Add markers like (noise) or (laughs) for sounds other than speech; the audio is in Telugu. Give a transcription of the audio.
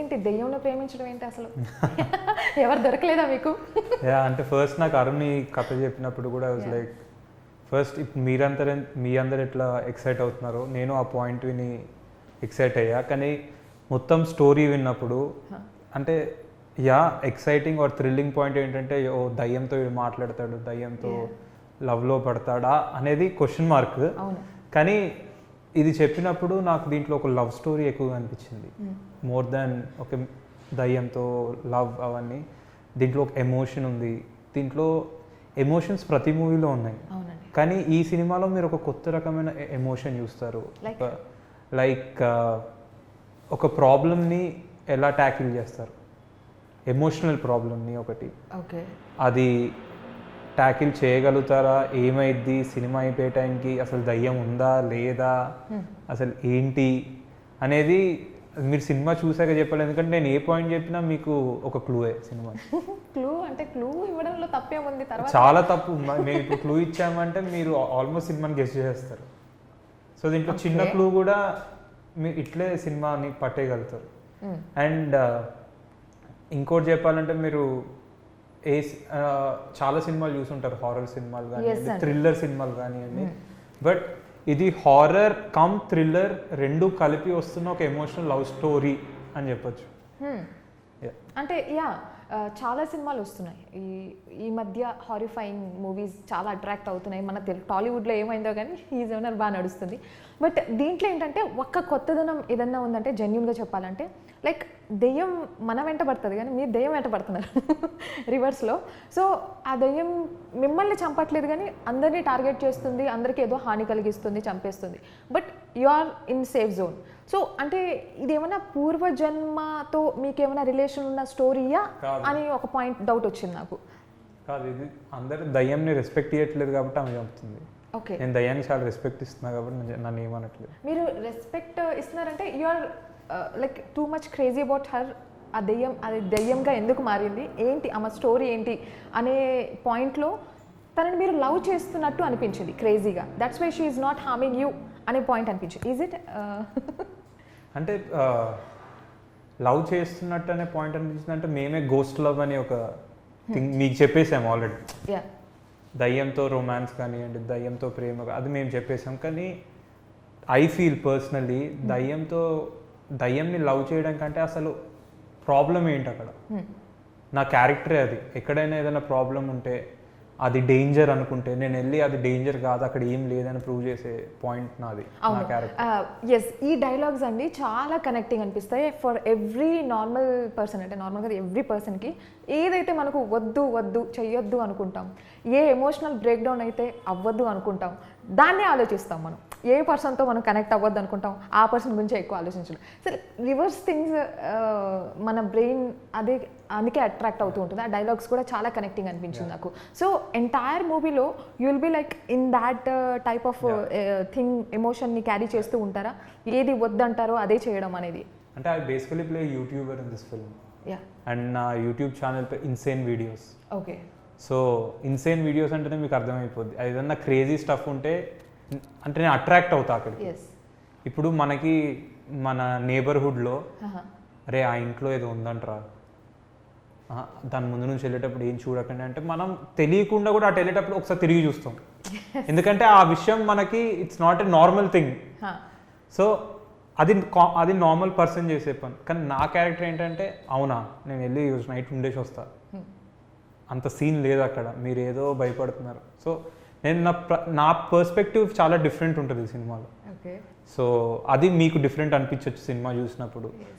ఏంటి దెయ్యంలో ప్రేమించడం ఏంటి అసలు ఎవరు దొరకలేదా మీకు యా అంటే ఫస్ట్ నాకు అరుణ్ కథ చెప్పినప్పుడు కూడా వాజ్. లైక్ ఫస్ట్ మీరందరూ మీ అందరు ఎట్లా ఎక్సైట్ అవుతున్నారో నేను ఆ పాయింట్ విని ఎక్సైట్ అయ్యా కానీ మొత్తం స్టోరీ విన్నప్పుడు. అంటే yeah exciting or thrilling point ఏంటంటే ఓ దయ్యంతో వీడు మాట్లాడతాడు దయ్యంతో. లవ్లో పడతాడా అనేది క్వశ్చన్ మార్క్ కానీ ఇది చెప్పినప్పుడు నాకు దీంట్లో ఒక లవ్ స్టోరీ ఎక్కువగా అనిపించింది. మోర్ దాన్ ఒక దయ్యంతో లవ్ అవన్నీ దీంట్లో ఒక ఎమోషన్ ఉంది. దీంట్లో ఎమోషన్స్ ప్రతి మూవీలో ఉన్నాయి. కానీ ఈ సినిమాలో మీరు ఒక కొత్త రకమైన ఎమోషన్ చూస్తారు? లైక్ ఒక ప్రాబ్లమ్ని ఎలా ట్యాకిల్ చేస్తారు? ఎమోషనల్ ప్రాబ్లమ్ని ఒకటి. ఓకే అది ట్యాకిల్ చేయగలుగుతారా? ఏమైద్ది? సినిమా అయిపోయే టైంకి అసలు దయ్యం ఉందా? లేదా? అసలు ఏంటి? అనేది మీరు సినిమా చూసాక చెప్పాలి. ఎందుకంటే నేను ఏ పాయింట్ చెప్పినా మీకు ఒక క్లూయే సినిమా. (laughs) క్లూ అంటే క్లూ ఇవ్వడంలో తప్పేముంది? తర్వాత చాలా తప్పు. మేము ఇప్పుడు క్లూ ఇచ్చామంటే మీరు ఆల్మోస్ట్ సినిమాని గెస్ట్ చేస్తారు సో దీంట్లో చిన్న. క్లూ కూడా మీరు ఇట్లే సినిమాని పట్టేయగలుగుతారు. అండ్ ఇంకోటి చెప్పాలంటే మీరు ఏ చాలా సినిమాలు చూసుంటారు. హారర్ సినిమాలు అండి. థ్రిల్లర్ సినిమాలు కానివ్వండి. బట్ ఇది హారర్ కమ్ థ్రిల్లర్ రెండు కలిపి వస్తున్న ఒక ఎమోషనల్ లవ్ స్టోరీ అని చెప్పొచ్చు. Hmm. అంటే యా చాలా సినిమాలు వస్తున్నాయి. ఈ ఈ మధ్య హారిఫైయింగ్ మూవీస్ చాలా అట్రాక్ట్ అవుతున్నాయి. మన తెలు టాలీవుడ్లో ఏమైందో కానీ ఈ జోనర్ బాగా నడుస్తుంది. బట్ దీంట్లో ఏంటంటే ఒక్క కొత్తదనం ఏదన్నా ఉందంటే జెన్యున్గా చెప్పాలంటే లైక్ దెయ్యం మన వెంట పడుతుంది కానీ మీరు దెయ్యం వెంట పడుతున్నారు (laughs) రివర్స్లో సో ఆ దెయ్యం మిమ్మల్ని చంపట్లేదు కానీ అందరినీ టార్గెట్ చేస్తుంది అందరికీ ఏదో హాని కలిగిస్తుంది చంపేస్తుంది. But you are in safe zone so అంటే ఇదేమైనా పూర్వజన్మతో మీకేమైనా రిలేషన్ ఉన్న స్టోరీయా అని ఒక పాయింట్ డౌట్ వచ్చింది నాకు. కాదు ఇది అందరు దయ్యంని రెస్పెక్ట్ ఇవ్వట్లేదు కాబట్టి ఆమె చంపుతుంది. ఓకే. నేను దయ్యానికి చాలా రెస్పెక్ట్ ఇస్తున్నా కాబట్టి నన్ను- నన్ను ఏమనట్లేదు. మీరు రెస్పెక్ట్ ఇస్తున్నారంటే you are like too much crazy about her ఆ దెయ్యం అది దెయ్యంగా ఎందుకు మారింది? ఏంటి? ఆమె స్టోరీ ఏంటి? అనే పాయింట్లో తనని మీరు లవ్ చేస్తున్నట్టు అనిపించింది క్రేజీగా that's why she is not harming you అనే పాయింట్ అనిపించింది. ఈజ్ ఇట్ అంటే లవ్ చేస్తున్నట్టు అనే పాయింట్ అనిపించింది అంటే మేమే గోస్ట్ లవ్ అని ఒక థింగ్ మీకు చెప్పేసాము ఆల్రెడీ దయ్యంతో రొమాన్స్ కానివ్వండి దయ్యంతో ప్రేమ అది మేము చెప్పేసాం. కానీ ఐ ఫీల్ పర్సనలీ దయ్యంతో దయ్యంని లవ్ చేయడం కంటే అసలు ప్రాబ్లం ఏంటి అక్కడ? నా క్యారెక్టరే అది. ఎక్కడైనా ఏదైనా ప్రాబ్లం ఉంటే అది డేంజర్ అనుకుంటే నేను వెళ్ళి అది డేంజర్ కాదు అక్కడ ఏం లేదని ప్రూవ్ చేసే పాయింట్ నాది ఎస్ ఈ డైలాగ్స్ అండి చాలా కనెక్టింగ్ అనిపిస్తాయి ఫర్ ఎవ్రీ నార్మల్ పర్సన్ అంటే నార్మల్గా ఎవ్రీ పర్సన్కి ఏదైతే మనకు వద్దు వద్దు చెయ్యొద్దు అనుకుంటాం ఏ ఎమోషనల్ బ్రేక్ డౌన్ అయితే అవ్వద్దు అనుకుంటాం దాన్నే ఆలోచిస్తాం మనం. ఏ పర్సన్తో మనం కనెక్ట్ అవ్వద్దు అనుకుంటాం ఆ పర్సన్ గురించి ఎక్కువ ఆలోచించడం. సరే రివర్స్ థింగ్స్ మన బ్రెయిన్ అదే అందుకే అట్రాక్ట్ అవుతూ ఉంటుంది. ఆ డైలాగ్స్ కూడా చాలా కనెక్టింగ్ అనిపించింది నాకు. సో ఎంటైర్ మూవీలో you will be like in that type of thing ఎమోషన్ని carry చేస్తూ ఉంటారా? ఏది వద్దంటారో అదే చేయడం అనేది. అంటే I basically play YouTuber in this film. Yeah and నా YouTube channel insane videos okay so insane videos అంటేనే మీకు అర్థమైపోద్ది. ఏదన్నా క్రేజీ స్టఫ్ ఉంటే అంటే నేను అట్రాక్ట్ అవుతా అక్కడికి. ఇప్పుడు మనకి మన నేబర్హుడ్లో అరే ఆ ఇంట్లో ఏదో ఉందంటరా. దాని ముందు నుంచి వెళ్ళేటప్పుడు ఏం చూడకండి అంటే మనం తెలియకుండా కూడా అటు వెళ్ళేటప్పుడు ఒకసారి తిరిగి చూస్తాం. ఎందుకంటే ఆ విషయం మనకి it's not a normal thing so అది అది నార్మల్ పర్సన్ చేసే పని. కానీ నా క్యారెక్టర్ ఏంటంటే అవునా నేను వెళ్ళి నైట్ ఉండేసి వస్తా. అంత సీన్ లేదు అక్కడ. మీరు ఏదో భయపడుతున్నారు. సో నేను నా నా పర్స్పెక్టివ్ చాలా డిఫరెంట్ ఉంటుంది సినిమాలో. సో అది మీకు డిఫరెంట్ అనిపించవచ్చు సినిమా చూసినప్పుడు.